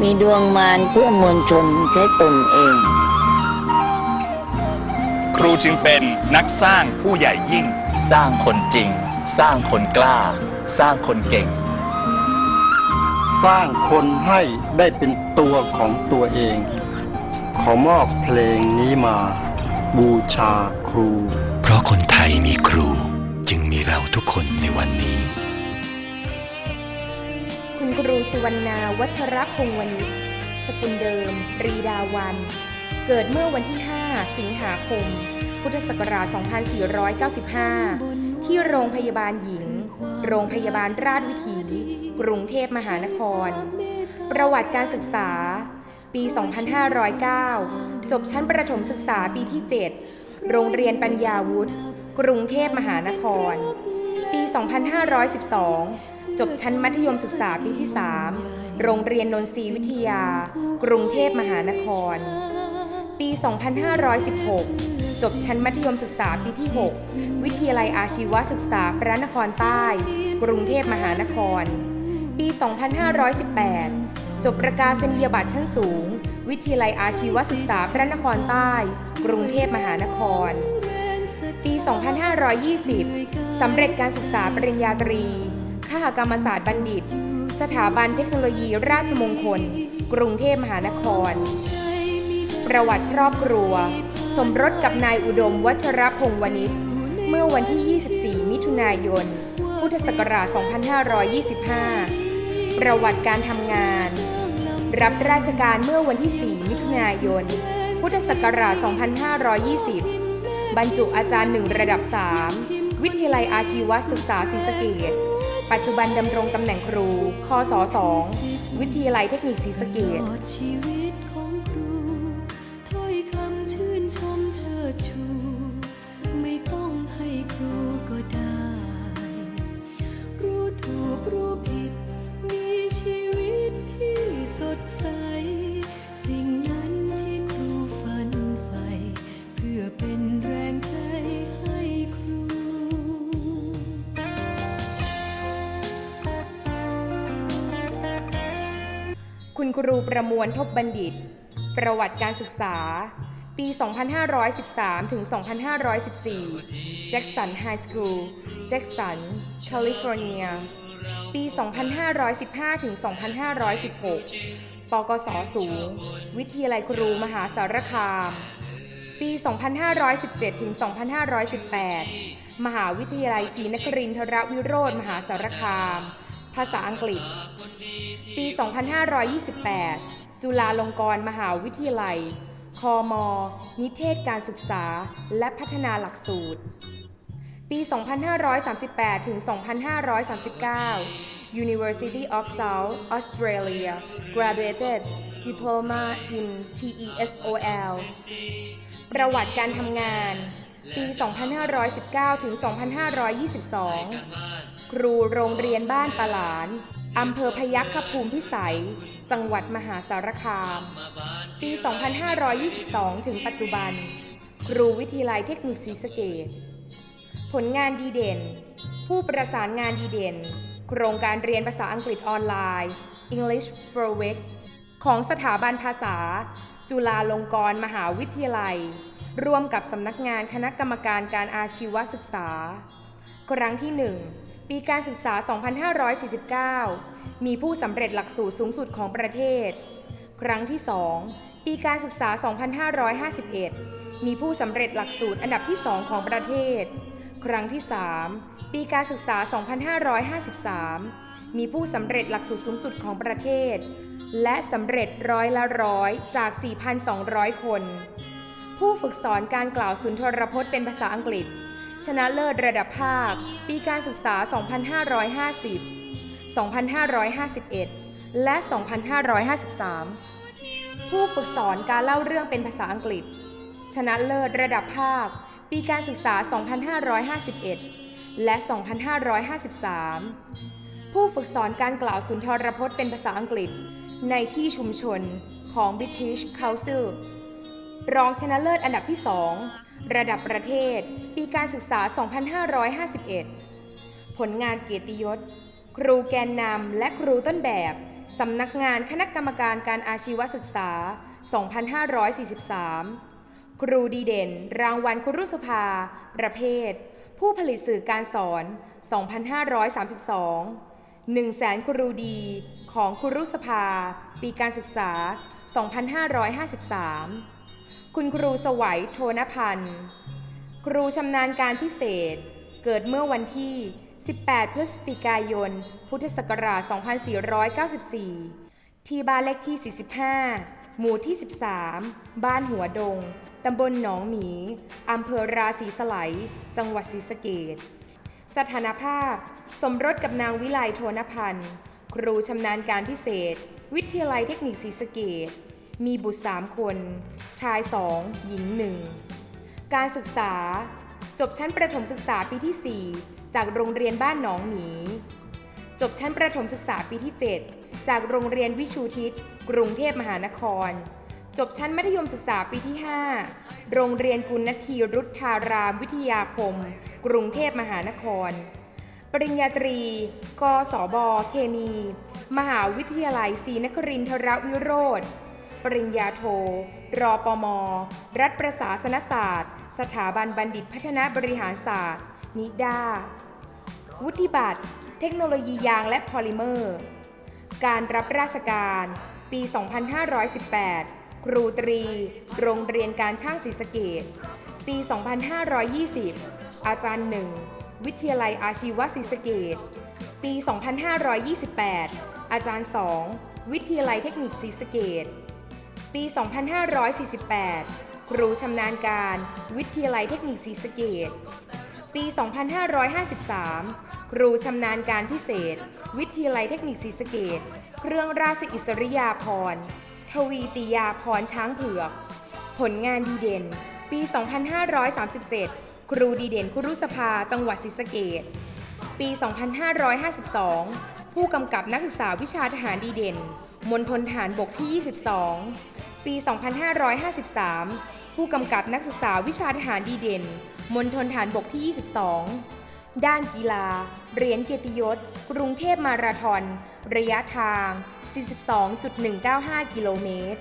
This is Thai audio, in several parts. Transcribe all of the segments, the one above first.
มีดวงมารเพื่อมวลชนใช้ตนเอง ครูจึงเป็นนักสร้างผู้ใหญ่ยิ่ง สร้างคนจริง สร้างคนกล้า สร้างคนเก่ง สร้างคนให้ได้เป็นตัวของตัวเอง ขอมอบเพลงนี้มา บูชาครู เพราะคนไทยมีครูจึงมีเราทุกคนในวันนี้ คุณครูสุวรรณาวัชรพงศ์วณิชสกุลเดิม รีดาวัน เกิดเมื่อวันที่ 5 สิงหาคม พุทธศักราช 2495 ที่โรงพยาบาลหญิง โรงพยาบาลราชวิถี กรุงเทพมหานคร ประวัติการศึกษา ปี 2509 จบชั้นประถมศึกษาปีที่ 7 โรงเรียนปัญญาวุฒิ กรุงเทพมหานคร ปี 2512 จบชั้นมัธยมศึกษาปีที่ 3 โรงเรียนนนทรีวิทยา กรุงเทพมหานคร ปี 2516 จบชั้นมัธยมศึกษาปีที่ 6 วิทยาลัยอาชีวศึกษาพระนครใต้ กรุงเทพมหานคร ปี 2518 จบประกาศนียบัตรชั้นสูง วิทยาลัยอาชีวศึกษาพระนครใต้ กรุงเทพมหานคร ปี 2520 สำเร็จการศึกษาปริญญาตรี ข้ากรรมศาสตร์บัณฑิต สถาบันเทคโนโลยีราชมงคล กรุงเทพมหานคร ประวัติครอบครัว สมรสกับนายอุดมวัชรพงศ์วณิชเมื่อวันที่ 24 มิถุนายน พุทธศักราช 2525 ประวัติการทำงาน รับราชการเมื่อวันที่ 4 มิถุนายน พุทธศักราช 2520 บรรจุอาจารย์หนึ่งระดับ 3 วิทยาลัยอาชีวศึกษาศรีสะเกด ปัจจุบันดำรงตำแหน่งครูคศ2วิทยาลัยเทคนิคศรีสะเกด ครูประมวลทบบัณฑิต ประวัติการศึกษา ปี 2513 ถึง 2514 แจ็คสันไฮสคูล แจ็คสัน แคลิฟอร์เนีย ปี 2515 ถึง 2516 ปกศสูง วิทยาลัยครูมหาสารคาม ปี 2517 ถึง 2518 มหาวิทยาลัยศรีนครินทรวิโรธมหาสารคาม ภาษาอังกฤษ ปี 2528 จุฬาลงกรณ์มหาวิทยาลัยคอมอนิเทศการศึกษา และพัฒนาหลักสูตร ปี 2538 ถึง 2539 University of South Australia Graduated Diploma in TESOL ประวัติการทำงานปี 2519 ถึง 2522 ครูโรงเรียนบ้านปะหลาน อำเภอพยัคฆภูมิพิสัย จังหวัดมหาสารคาม ปี 2522 ถึงปัจจุบัน ครูวิทยาลัยเทคนิคศรีสะเกดผลงานดีเด่น ผู้ประสานงานดีเด่น โครงการเรียนภาษาอังกฤษออนไลน์ English for Week ของสถาบันภาษา จุฬาลงกรณ์มหาวิทยาลัย ร่วมกับสำนักงานคณะกรรมการการอาชีวศึกษา ครั้งที่ 1 ปีการศึกษา 2549 มีผู้สำเร็จหลักสูตรสูงสุดของประเทศ ครั้งที่ 2 ปีการศึกษา 2551 มีผู้สำเร็จหลักสูตรอันดับที่ 2 ของประเทศ ครั้งที่ 3 ปีการศึกษา 2553 มีผู้สำเร็จหลักสูตรสูงสุดของประเทศ และสำเร็จร้อยละร้อยจาก 4,200 คน ผู้ฝึกสอนการกล่าวสุนทรพจน์เป็นภาษาอังกฤษ ชนะเลิศระดับภาค ปีการศึกษา 2550 2551 และ 2553 ผู้ฝึกสอนการเล่าเรื่องเป็นภาษาอังกฤษ ชนะเลิศระดับภาค ปีการศึกษา 2551 และ 2553 ผู้ฝึกสอนการกล่าวสุนทรพจน์เป็นภาษาอังกฤษ ในที่ชุมชนของ British Council รองชนะเลิศอันดับที่ 2 ระดับประเทศ ปีการศึกษา 2551 ผลงานเกียรติยศ ครูแกนนำและครูต้นแบบ สำนักงานคณะกรรมการการอาชีวศึกษา 2543 ครูดีเด่น รางวัลครุสภา ประเภท ผู้ผลิตสื่อการสอน 2532 1แสนครูดีของครุสภา ปีการศึกษา 2553 คุณครูสวัยโทนพันธ์ ครูชำนาญการพิเศษ เกิดเมื่อวันที่ 18 พฤศจิกายน พุทธศักราช 2494 ที่บ้านเลขที่ 45 หมู่ที่ 13 บ้านหัวดง ตำบลหนองหมี อำเภอราศีสไลยจังหวัดศรีสะเกษสถานภาพ สมรสกับนางวิไลโทนพันธ์ ครูชำนาญการพิเศษ วิทยาลัยเทคนิคศรีสะเกษ มีบุตรสามคน ชายสองหญิงหนึ่ง การศึกษา จบชั้นประถมศึกษาปีที่ 4 จากโรงเรียนบ้านหนองหมี จบชั้นประถมศึกษาปีที่ 7 จากโรงเรียนวิชูทิศ กรุงเทพมหานคร จบชั้นมัธยมศึกษาปีที่ 5 โรงเรียนกุณทีรุทธารามวิทยาคม กรุงเทพมหานคร ปริญญาตรี กศบ เคมี มหาวิทยาลัยศรีนครินทรวิโรธ ปริญญาโท รอปม รัฐประศาสนศาสตร์ สถาบันบัณฑิตพัฒนาบริหารศาสตร์ นิดาวุฒิบัตร เทคโนโลยียางและพอลิเมอร์ การรับราชการ ปี 2518 ครูตรี โรงเรียนการช่างศรีสเกดปี 2520 อาจารย์หนึ่ง วิทยาลัยอาชีวศรีสเกดปี 2528 อาจารย์2วิทยาลัยเทคนิคศรีสะเกด ปี 2548 ครูชำนาญการ วิทยาลัยเทคนิคศรีสะเกดปี 2553 ครูชำนาญการพิเศษ วิทยาลัยเทคนิคศรีสะเกดเครื่องราชอิสริยาภรณ์ทวีติยาพรช้างเผือก ผลงานดีเด่น ปี 2537 ครูดีเด่นครุสภาจังหวัดศรีสะเกดปี 2552 ผู้กำกับนักศึกษาวิชาทหารดีเด่น มณฑลทหารบกที่ 22 ปี 2553 ผู้กำกับนักศึกษาวิชาทหารดีเด่น มณฑลทหารบกที่ 22 ด้านกีฬา เหรียญเกียรติยศ กรุงเทพมาราธอน ระยะทาง 42.195 กิโลเมตร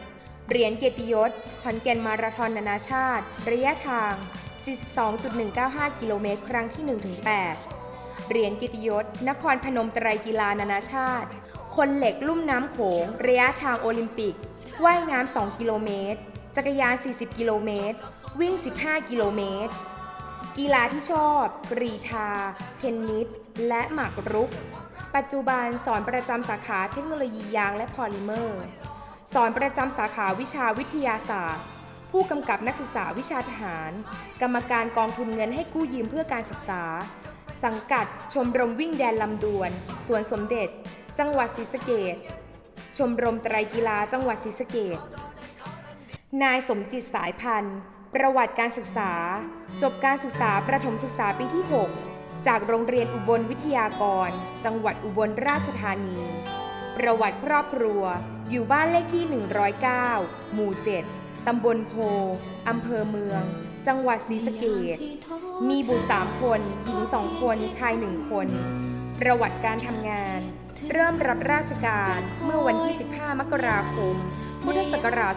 เหรียญเกียรติยศ ขอนแก่นมาราธอนนานาชาติ ระยะทาง 42.195 กิโลเมตร ครั้งที่ 1-8 เหรียญเกียรติยศ นครพนมไตรกีฬานานาชาติ คนเหล็กลุ่มน้ำโขง ระยะทางโอลิมปิก ว่ายน้ำ 2 กิโลเมตร จักรยาน 40 กิโลเมตร วิ่ง 15 กิโลเมตร กีฬาที่ชอบ กรีธา เทนนิส และหมากรุก ปัจจุบันสอนประจำสาขาเทคโนโลยียางและพอลิเมอร์ สอนประจำสาขาวิชาวิทยาศาสตร์ ผู้กำกับนักศึกษาวิชาทหาร กรรมการกองทุนเงินให้กู้ยืมเพื่อการศึกษา สังกัดชมรมวิ่งแดนลำดวน สวนสมเด็จ จังหวัดศรีสะเกด ชมรมไตรกีฬาจังหวัดศรีสะเกดนายสมจิตสายพันธ์ประวัติการศึกษา จบการศึกษาประถมศึกษาปีที่ 6 จากโรงเรียนอุบลวิทยากร จังหวัดอุบลราชธานี ประวัติครอบครัว อยู่บ้านเลขที่ 109 หมู่ 7 ตำบลโพ อำเภอเมือง จังหวัดศรีสะเกดมีบุตร3คน หญิง2คน ชาย1คน ประวัติการทำงาน เริ่มรับราชการเมื่อวันที่ 15 มกราคม พุทธศักราช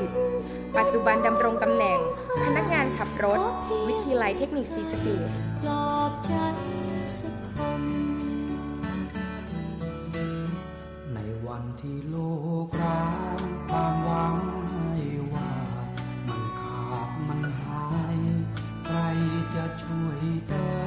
2530 ปัจจุบันดำรงตำแหน่ง พนักงานขับรถ วิทยาลเทคนิคศรีสเกษในวันที่โลกร้างความหวังให้ว่ามันขาดมันหาย ใครจะช่วยแต่